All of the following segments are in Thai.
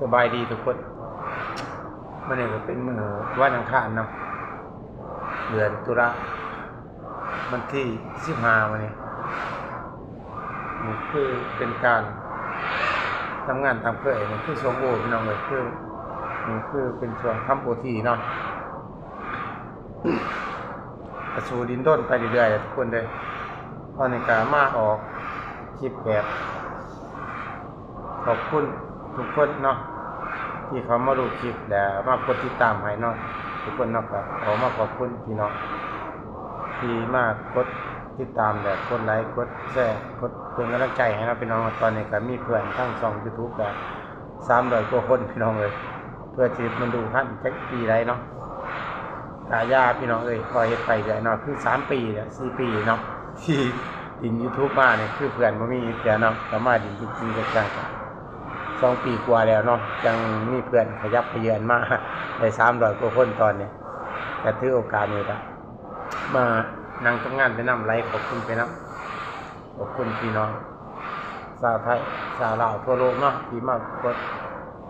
สบายดีทุกคนมันเนี่ยก็เป็นมือวันอังคารเนาะเดือนตุลาวันที่สิบห้าวันนี้นี่คือเป็นการทำงานตามเคยนี่คือช่วงโอพี่น้องเลยคือนี่คือเป็นช่วงทำโอทีเนาะกระสูดินด้นไปเรื่อยๆทุกคนเลยตอนนี้ก็มาออกคลิปแบบขอบคุณ ทุกคนเนาะที่เขามาดูคลิปและมากดติดตามให้เนาะทุกคนเนาะก็ขอมาขอบคุณพี่น้องที่มากดติดตามและกดไลค์กดแชร์กดเป็นกำลังใจให้เราะพี่น้องตอนนี้ก็มีเพื่อนทั้งสองยูทูบแบบสามร้อยกว่าคนพี่น้องเลยเพื่อที่มันดูท่านแจ็คปีไรเนาะตายาพี่น้องเอ้ยคอยเฮ็ดไปเดี๋ยเนาะคือสามปีเนี่ยสี่ปีเนาะที่ดินยูทูบมาเนี่ยคือเพื่อนมันมีเดี๋ยวเนาะสามารถดินจริงๆจังๆ สองปีกว่าแล้วเนาะยังมีเพื่อนขยับขยือนมาได้สามร้อยกว่าคนตอนนี้แต่ถือโอกาสนี้ละมานั่งทำงานไปนำไรขอบคุณไปนำขอบคุณพี่น้องชาวไทยชาวลาวทั่วโลกเนาะที่มากด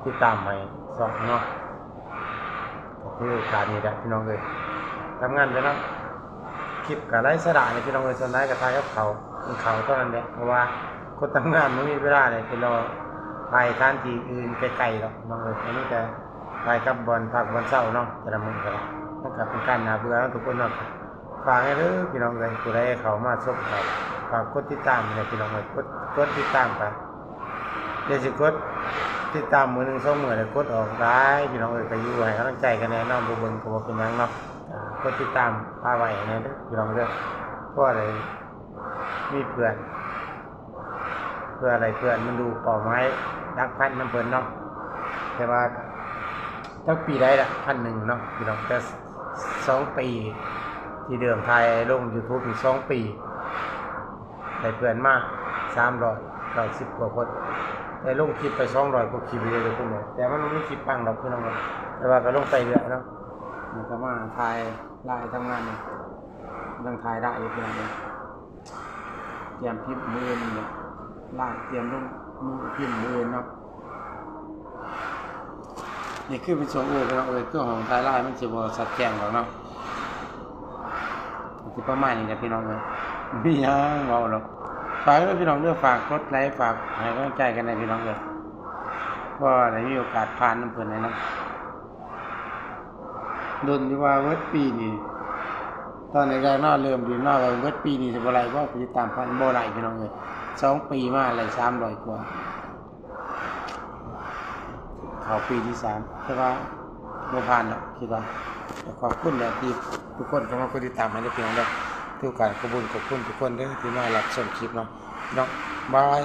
ติดตามให้สองเนาะก็ถือโอกาสนี้แหละพี่น้องเลยทำงานไปนำคลิปกับไรสระเนี่ยพี่น้องเลยสนไหนกับทายกับเขาเป็นเขาเท่านั้นแหละเพราะว่าคนทำงานไม่มีเวลาเลยเป็นรอ ไปท่านที่อื่นไกลๆหรอกน้องเอ๋ยอันนี้จะไปกับบอลพักบอลเศร้าเนาะแต่ละมือกันนั่นก็เป็นการหนาเบื่อเนาะทุกคนเนาะฝากให้เด้อพี่น้องเลยผู้ใดเขามาชมครับฝากกดติดตามเลยพี่น้องเลยกดกดติดตามไปเดี๋ยวสิกดติดตามมือหนึ่งสองมือเลยกดออกได้พี่น้องเลยไปอยู่ให้กำลังใจกันแน่นอนบุบิงก็บ่เป็นยังเนาะกดติดตามพาไว้ให้แน่เด้อพี่น้องเด้อเพราะอะไรมีเพื่อน เพื่ออะไรเพื่อนมันดูเป่าไม้ ดักพันน้ำเพลินเนาะแต่ว่าตั้งปีได้ละพันหนึ่งเนาะพี่น้องแต่สองปี ที่เดิมไทยลง YouTube อีกสองปีได้เพื่อนมากสามร้อยเก้าสิบกว่าคนได้ลงคลิปไปสองร้อยกว่าคลิปเลยเลยคุณหมอแต่มันไม่คลิปปังหรอกพี่น้องเนาะแต่ว่าก็ลงไปเรื่อยเนาะมันก็มาถ่ายไล่ทำงานเนี่ยต้องถ่ายได้อยู่พี่องเนาะเตรียมคลิปมือเนี่ยลากเตรียมลง มือพิมพ์มือนาะนี่คือเป็นช่วงโอ้ยเอ้ยเครื่องของท้ายลายมันสิบ่สัดแจ้งหรอกเนาะสิประมาณนี้นะพี่น้องเอ้ยมีหยังเว้าหรอกฝากด้วยพี่น้องด้อฝากกดไลค์ฝากให้กำลังใจกันในพี่น้องเด้อก็ได้มีโอกาสผ่านน้ำเพลินเลยนาะดนที่ว่าเวิร์ดปีนี่ ตอนในแรกๆเนอเริ่มดีนอว่าเวิร์ดปีนี่สิบ่ไรเพราะติดตามพันโบ่ไรพี่น้องเอ้ยสองปีมาอะไรสามร้อยกว่าเขาปีที่สามแต่ว่าโมผ่านหรอกคิดว่าแต่ขอบคุณแหละที่ทุกคนเข้ามาติดตามให้ได้เพียงแล้วทุกการขอบคุณขอบคุณทุกคนเด้อที่มารับชมคลิปเนาะเนาะบาย